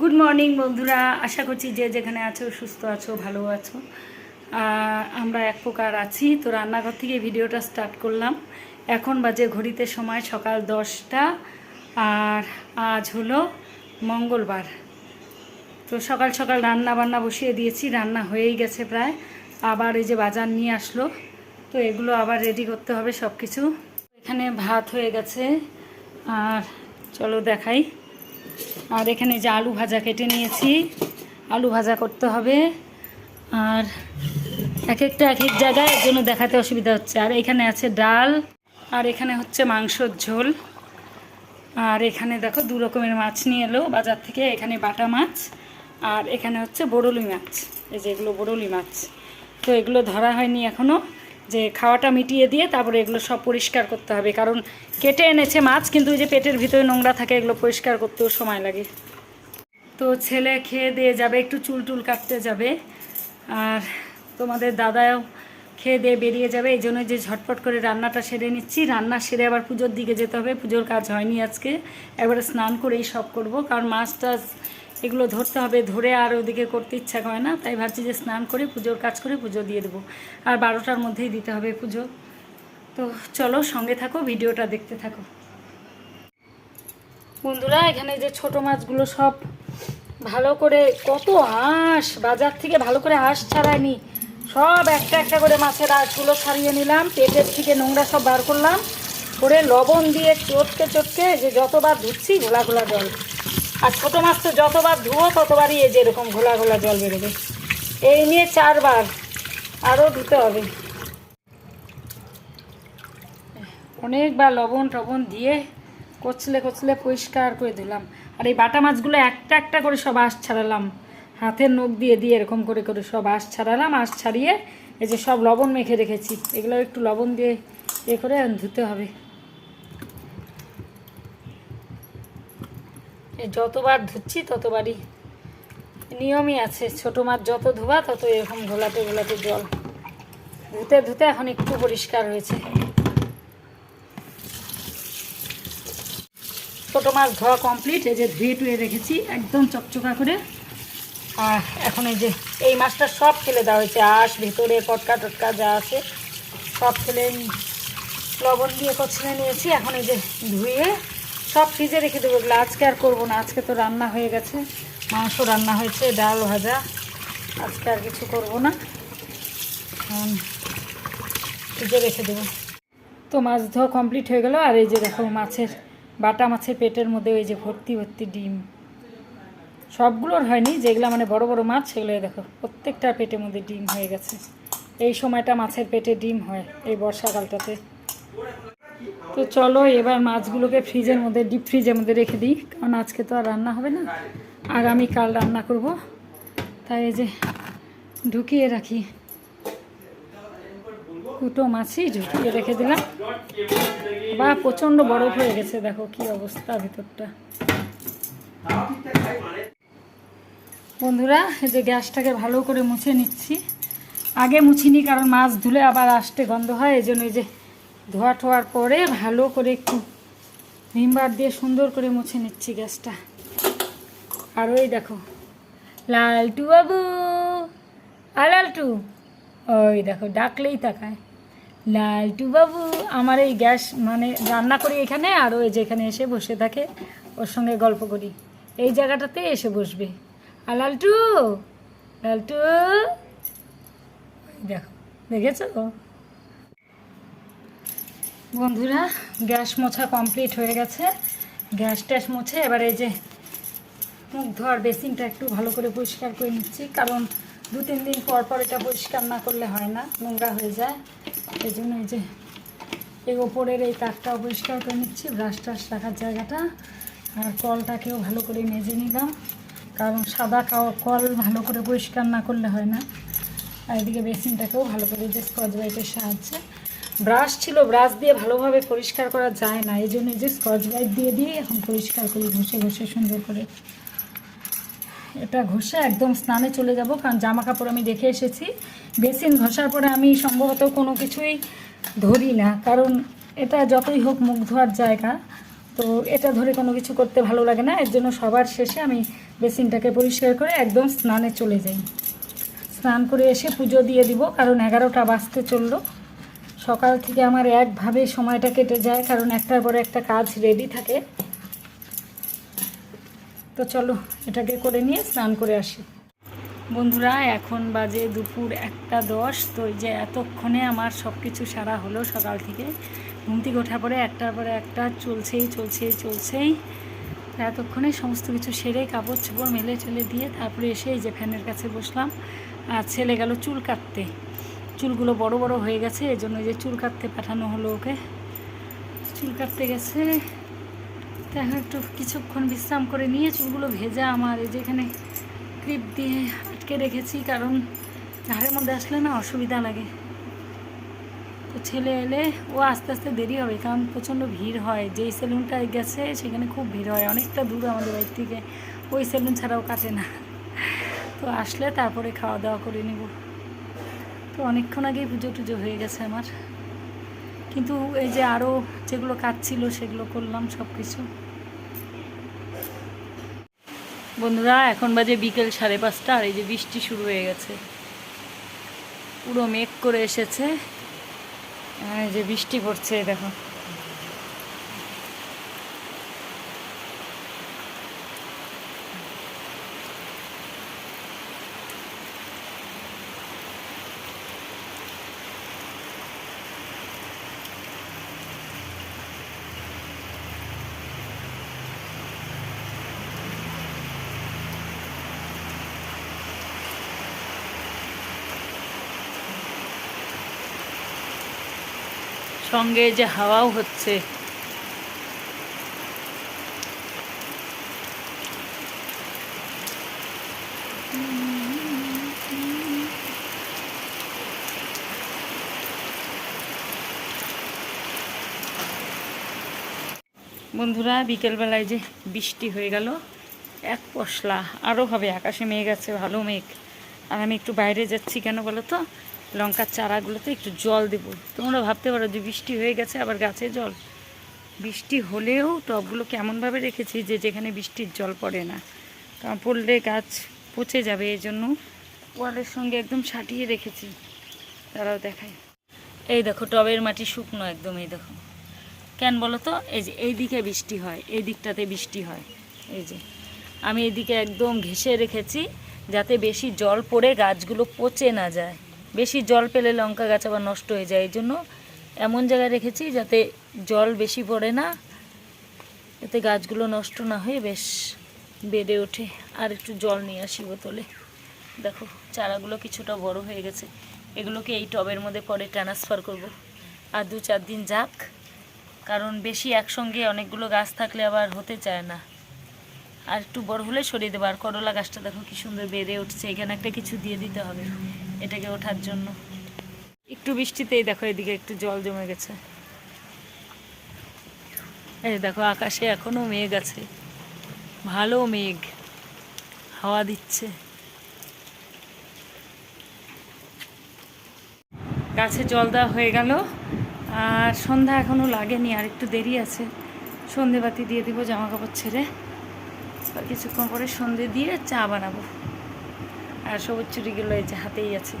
Good morning বন্ধুরা। আশা করছি যে যেখানে আছো, সুস্থ আছো, ভালো আছো। আমরা এক প্রকার আছি। তো রান্নাঘর থেকে ভিডিওটা স্টার্ট করলাম। এখন বাজে ঘড়িতে সময় সকাল দশটা। আর আজ হলো মঙ্গলবার। তো সকাল সকাল রান্না বান্না বসিয়ে দিয়েছি। রান্না হয়েই গেছে প্রায়। আবার এই যে বাজার নিয়ে আসলো। তো এগুলো আবার রেডি করতে হবে সব কিছু এখানে ভাত হয়ে গেছে। আর চলো দেখাই। আর এখানে যে আলু ভাজা কেটে নিয়েছি, আলু ভাজা করতে হবে। আর এক একটা এক এক জায়গায় এর জন্য দেখাতে অসুবিধা হচ্ছে। আর এখানে আছে ডাল, আর এখানে হচ্ছে মাংসর ঝোল। আর এখানে দেখো দু রকমের মাছ নিয়ে এলো, বাজার থেকে এখানে বাটা মাছ, আর এখানে হচ্ছে বড়লি মাছ। এই যে এগুলো বড়লি মাছ। তো এগুলো ধরা হয়নি এখনও যে খাওয়াটা মিটিয়ে দিয়ে তারপরে এগুলো সব পরিষ্কার করতে হবে। কারণ কেটে এনেছে মাছ, কিন্তু যে পেটের ভিতরে নোংরা থাকে, এগুলো পরিষ্কার করতেও সময় লাগে। তো ছেলে খেয়ে দিয়ে যাবে, একটু চুল টুল কাটতে যাবে। আর তোমাদের দাদাও খেয়ে দিয়ে বেরিয়ে যাবে। এই জন্য যে ঝটপট করে রান্নাটা সেরে নিচ্ছি। রান্না সেরে আবার পুজোর দিকে যেতে হবে। পুজোর কাজ হয়নি আজকে। একবারে স্নান করেই সব করব। কারণ মাছ টাছ এগুলো ধরতে হবে, ধরে আর ওদিকে করতে ইচ্ছা করে না। তাই ভাবছি যে স্নান করে, পুজোর কাজ করে পুজো দিয়ে দেবো। আর বারোটার মধ্যেই দিতে হবে পুজো। তো চলো সঙ্গে থাকো, ভিডিওটা দেখতে থাকো। বন্ধুরা, এখানে যে ছোট মাছগুলো সব ভালো করে, কত হাঁস, বাজার থেকে ভালো করে হাঁস ছাড়ায়নি। সব একটা একটা করে মাছের আঁশগুলো ছাড়িয়ে নিলাম। পেটের থেকে নোংরা সব বার করলাম। করে লবণ দিয়ে চটকে চটকে যে যতবার ধুচ্ছি, ঘোলা ঘোলা জল। আর ছোটো মাছ তো যতবার ধুবো, ততবারই এই যে এরকম ঘোলা ঘোলা জল বেরোবে। এই নিয়ে চারবার আরও ধুতে হবে। অনেকবার লবণ টবণ দিয়ে কচলে কচলে পরিষ্কার করে দিলাম আর এই বাটা মাছগুলো একটা একটা করে সব আঁশ ছাড়ালাম। হাতের নখ দিয়ে দিয়ে এরকম করে করে সব আঁশ ছাড়ালাম। আঁশ ছাড়িয়ে এই যে সব লবণ মেখে রেখেছি। এগুলো একটু লবণ দিয়ে এ করে ধুতে হবে। যতবার ধুচ্ছি ততবারই নিয়মই আছে। ছোটো মাছ যত ধোয়া তত এরকম ঘোলাতে ঘোলাতে জল। ধুতে ধুতে এখন একটু পরিষ্কার হয়েছে। ছোটো মাছ ধোয়া কমপ্লিট এই যে ধুয়ে টুয়ে রেখেছি, একদম চকচকা করে। আর এখন এই যে এই মাছটা সব ফেলে দেওয়া হয়েছে। আঁশ, ভেতরে পটকা টটকা যা আছে, সব ফেলে লবণ দিয়ে কচলে নিয়েছি। এখন এই যে ধুয়ে সব ফ্রিজে রেখে দেবো এগুলো। আজকে আর করব না, আজকে তো রান্না হয়ে গেছে। মাংস রান্না হয়েছে, ডাল ভাজা। আজকে আর কিছু করব না। ফ্রিজে রেখে দেবো। তো মাছ ধোয়া কমপ্লিট হয়ে গেল, আর এই যে দেখো মাছের, বাটা মাছের পেটের মধ্যে ওই যে ভর্তি ভর্তি ডিম। সবগুলোর হয়নি, যেগুলো মানে বড় বড় মাছ, সেগুলো দেখো, প্রত্যেকটা পেটের মধ্যে ডিম হয়ে গেছে। এই সময়টা মাছের পেটে ডিম হয়, এই বর্ষাকালটাতে। তো চলো এবার মাছগুলোকে ফ্রিজের মধ্যে, ডিপ ফ্রিজের মধ্যে রেখে দিই, কারণ আজকে তো আর রান্না হবে না। আগামীকাল রান্না করব। তাই এই যে ঢুকিয়ে রাখি। কুটো মাছই ঢুকিয়ে রেখে দিলাম। বা প্রচণ্ড বরফ হয়ে গেছে, দেখো কি অবস্থা ভিতরটা। বন্ধুরা, এই যে গ্যাসটাকে ভালো করে মুছে নিচ্ছি। আগে মুছিনি, কারণ মাছ ধুলে আবার আসতে গন্ধ হয়, এই জন্য এই যে ধোয়া ঠোয়ার পরে ভালো করে একটু ভিমবার দিয়ে সুন্দর করে মুছে নিচ্ছি গ্যাসটা। আর ওই দেখো, লালটু বাবু, আর ওই দেখো, ডাকলেই তাকায়। লালটু বাবু, আমার এই গ্যাস মানে রান্না করি এখানে, আর ওই যেখানে এসে বসে থাকে, ওর সঙ্গে গল্প করি। এই জায়গাটাতে এসে বসবে। আর লালটু লালটু দেখো, দেখেছ? বন্ধুরা গ্যাস মোছা কমপ্লিট হয়ে গেছে গ্যাস ট্যাস মুছে এবার এই যে মুখ ধোয়ার বেসিনটা একটু ভালো করে পরিষ্কার করে নিচ্ছি কারণ দু তিন দিন পর পর এটা পরিষ্কার না করলে হয় না নোংরা হয়ে যায় এই জন্য এই যে এই ওপরের এই তাকটাও পরিষ্কার করে নিচ্ছি ব্রাশ টাশ রাখার জায়গাটা আর কলটাকেও ভালো করে মেজে নিলাম কারণ সাদা কল ভালো করে পরিষ্কার না করলে হয় না আর এদিকে বেসিনটাকেও ভালো করে যে স্কচ ব্রাইটের সাহায্যে ব্রাশ ছিল, ব্রাশ দিয়ে ভালোভাবে পরিষ্কার করা যায় না। এই জন্য যে স্কচ ব্রাইট দিয়ে দিয়ে এখন পরিষ্কার করি ঘষে ঘষে সুন্দর করে এটা ঘষে একদম স্নানে চলে যাব, কারণ জামা কাপড় আমি দেখে এসেছি। বেসিন ঘষার পরে আমি সম্ভবত কোনো কিছুই ধরি না, কারণ এটা যতই হোক মুখ ধোয়ার জায়গা। তো এটা ধরে কোনো কিছু করতে ভালো লাগে না, এর জন্য সবার শেষে আমি বেসিনটাকে পরিষ্কার করে একদম স্নানে চলে যাই। স্নান করে এসে পুজো দিয়ে দিব, কারণ এগারোটা বাজতে চলল। সকাল থেকে আমার একভাবে সময়টা কেটে যায়, কারণ একটার পরে একটা কাজ রেডি থাকে। তো চলো, এটাকে করে নিয়ে স্নান করে আসি। বন্ধুরা, এখন বাজে দুপুর একটা দশ, তো যে এতক্ষণে আমার সব কিছু সারা হলো সকাল থেকে। ঘুম থেকে ওঠার পরে একটার পরে একটা, চলছেই চলছেই চলছেই। এতক্ষণে সমস্ত কিছু সেরে কাপড় চোপড় মেলে টেলে দিয়ে তারপরে এসে এই যে ফ্যানের কাছে বসলাম। আর ছেলে গেল চুল কাটতে। চুলগুলো বড় বড় হয়ে গেছে এই জন্য এই যে চুল কাটতে পাঠানো হলো ওকে। চুল কাটতে গেছে। এখন একটু কিছুক্ষণ বিশ্রাম করে নিয়ে চুলগুলো ভেজা আমার, এই যে এখানে ক্লিপ দিয়ে আটকে রেখেছি, কারণ ঘাড়ের মধ্যে আসলে না অসুবিধা লাগে। তো ছেলে এলে ও আস্তে আস্তে দেরি হবে, কারণ প্রচণ্ড ভিড় হয়। যেই সেলুনটায় গেছে সেখানে খুব ভিড় হয়, অনেকটা দূর আমাদের বাড়ির থেকে ওই সেলুন ছাড়াও কাটে না। তো আসলে তারপরে খাওয়া দাওয়া করে নেব। তো অনেকক্ষণ আগেই পুজো টুজো হয়ে গেছে আমার। কিন্তু এই যে আরও যেগুলো কাজ ছিল সেগুলো করলাম সব কিছু বন্ধুরা, এখন বাজে বিকেল সাড়ে পাঁচটা আর এই যে বৃষ্টি শুরু হয়ে গেছে। পুরো মেঘ করে এসেছে। এই যে বৃষ্টি পড়ছে, দেখো। সঙ্গে যে হাওয়াও হচ্ছে। বন্ধুরা, বিকেলবেলায় যে বৃষ্টি হয়ে গেল, এক পশলা আরও হবে, আকাশে মেঘ আছে, ভালো মেঘ। আর আমি একটু বাইরে যাচ্ছি কেন বলো তো? লঙ্কার চারাগুলোতে একটু জল দেবো। তোমরা ভাবতে পারো যে বৃষ্টি হয়ে গেছে, আবার গাছে জল। বৃষ্টি হলেও টবগুলো কেমনভাবে রেখেছি যে যেখানে বৃষ্টির জল পড়ে না। কারণ পড়লে গাছ পচে যাবে, এই জন্য ওয়ালের সঙ্গে একদম সাটিয়ে রেখেছি। তারাও দেখায়। এই দেখো, টবের মাটি শুকনো একদম, এই দেখো। কেন বলো তো? এই যে এই দিকে বৃষ্টি হয়, এই দিকটাতে বৃষ্টি হয়। এই যে, আমি এদিকে একদম ঘেঁষে রেখেছি যাতে বেশি জল পড়ে গাছগুলো পচে না যায়। বেশি জল পেলে লঙ্কা গাছ আবার নষ্ট হয়ে যায় এই জন্য এমন জায়গায় রেখেছি যাতে জল বেশি পড়ে না এতে গাছগুলো নষ্ট না হয়ে বেশ বেড়ে ওঠে। আর একটু জল নিয়ে আসি বোতলে। দেখো, চারাগুলো কিছুটা বড় হয়ে গেছে। এগুলোকে এই টবের মধ্যে পরে ট্রান্সফার করব। আর দু চার দিন যাক, কারণ বেশি একসঙ্গে অনেকগুলো গাছ থাকলে আবার হতে চায় না। আর একটু বড় হলে সরিয়ে দেবো। আর করলা গাছটা দেখো কি সুন্দর বেড়ে উঠছে। এখানে একটা কিছু দিয়ে দিতে হবে। এটাকে ওঠার জন্য। একটু বৃষ্টিতেই দেখো, এদিকে একটু জল জমে গেছে। এই দেখো, আকাশে এখনও মেঘ আছে। ভালো মেঘ। হাওয়া দিচ্ছে। গাছে জল দেওয়া হয়ে গেল। আর সন্ধ্যা এখনও লাগেনি, আর একটু দেরি আছে। সন্ধে বাতি দিয়ে দিব জামা কাপড় ছেড়ে কিছুক্ষণ পরে সন্ধে দিয়ে চা বানাবো। আর সবুজ চুরিগুলো এই যে হাতেই আছে।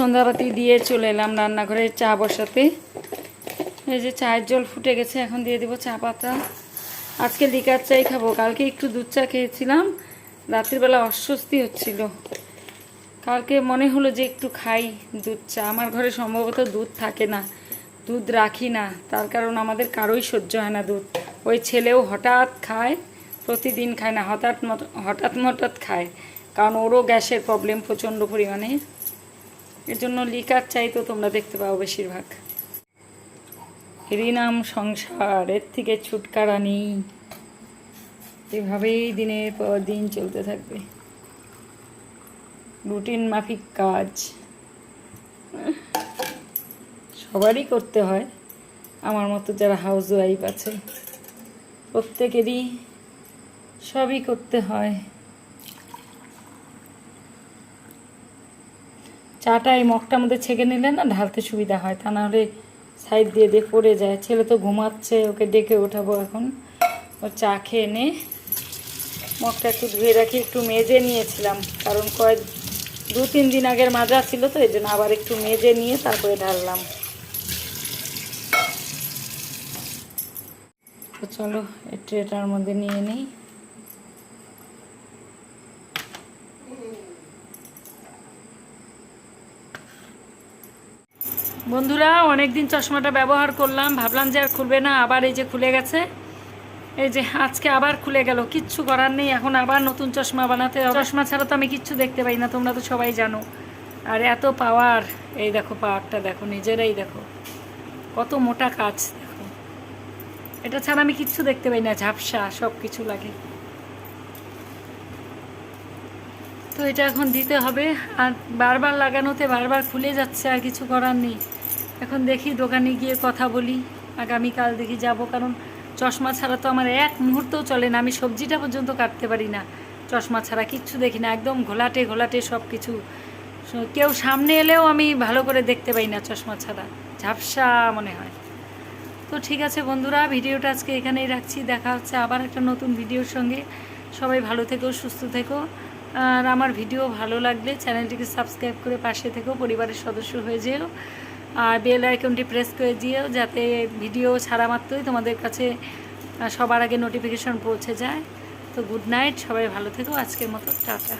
সন্ধ্যাবাতি দিয়ে চলে এলাম রান্নাঘরে চা বসাতে। এই যে চায়ের জল ফুটে গেছে, এখন দিয়ে দেবো চা পাতা। আজকে লিকার চাই খাব, কালকে একটু দুধ চা খেয়েছিলাম রাত্রিবেলা অস্বস্তি হচ্ছিল। কালকে মনে হলো যে একটু খাই দুধ চা। আমার ঘরে সম্ভবত দুধ থাকে না, দুধ রাখি না। তার কারণ আমাদের কারোই সহ্য হয় না দুধ। ওই ছেলেও হঠাৎ খায়, প্রতিদিন খায় না, হঠাৎ হঠাৎ মঠাৎ খায়। কারণ ওরও গ্যাসের প্রবলেম প্রচণ্ড পরিমাণে। এর জন্য লিকার চাই তো তোমরা দেখতে পাও বেশিরভাগ। হরিনাম সংসার, এর থেকে ছুটকারা নেই এভাবেই দিনের পর দিন চলতে থাকবে। রুটিন মাফিক কাজ। সবারই করতে হয়। আমার মতো যারা হাউস ওয়াইফ আছে, প্রত্যেকেরই সবই করতে হয়। চাটা এই মগটার মধ্যে ছেঁকে নিলে না ঢালতে সুবিধা হয়, তা নাহলে সাইড দিয়ে দিয়ে পড়ে যায়। ছেলে তো ঘুমাচ্ছে, ওকে ডেকে ওঠাবো এখন। ও চা খেয়ে নে। মগটা একটু ধুয়ে রাখি, একটু মেজে নিয়েছিলাম, কারণ কয়েক দু তিন দিন আগের মাজা ছিল তো, এই জন্য আবার একটু মেজে নিয়ে তারপরে ঢাললাম। তো চলো এই ট্রেটার মধ্যে নিয়ে নিই। বন্ধুরা অনেক দিন চশমাটা ব্যবহার করলাম, ভাবলাম যে আর খুলবে না, আবার এই যে খুলে গেছে। এই যে আজকে আবার খুলে গেল, কিচ্ছু করার নেই, এখন আবার নতুন চশমা বানাতে চশমা ছাড়া তো আমি কিচ্ছু দেখতে পাই না, তোমরা তো সবাই জানো। আর এত পাওয়ার, এই দেখো পাওয়ারটা, দেখো নিজেরাই দেখো। কত মোটা কাজ, দেখো। এটা ছাড়া আমি কিচ্ছু দেখতে পাই না, ঝাপসা সব কিছু লাগে। তো এটা এখন দিতে হবে, আর বারবার লাগানোতে বারবার খুলে যাচ্ছে, আর কিছু করার নেই। এখন দেখি দোকানে গিয়ে কথা বলি, আগামীকাল দেখি যাব, কারণ চশমা ছাড়া তো আমার এক মুহূর্তও চলে না, আমি সবজিটা পর্যন্ত কাটতে পারি না। চশমা ছাড়া কিচ্ছু দেখি না, একদম ঘোলাটে ঘোলাটে সব কিছু কেউ সামনে এলেও আমি ভালো করে দেখতে পাই না চশমা ছাড়া, ঝাপসা মনে হয়। তো ঠিক আছে বন্ধুরা, ভিডিওটা আজকে এখানেই রাখছি, দেখা হচ্ছে আবার একটা নতুন ভিডিওর সঙ্গে। সবাই ভালো থেকো, সুস্থ থেকো, আর আমার ভিডিও ভালো লাগলে চ্যানেলটিকে সাবস্ক্রাইব করে পাশে থেকো, পরিবারের সদস্য হয়ে যেও। আর বেল আইকনটি প্রেস করে দিও যাতে ভিডিও ছাড়া মাত্রই তোমাদের কাছে সবার আগে নোটিফিকেশন পৌঁছে যায়। তো গুড নাইট সবাই ভালো থেকো, আজকের মতো, টাটা।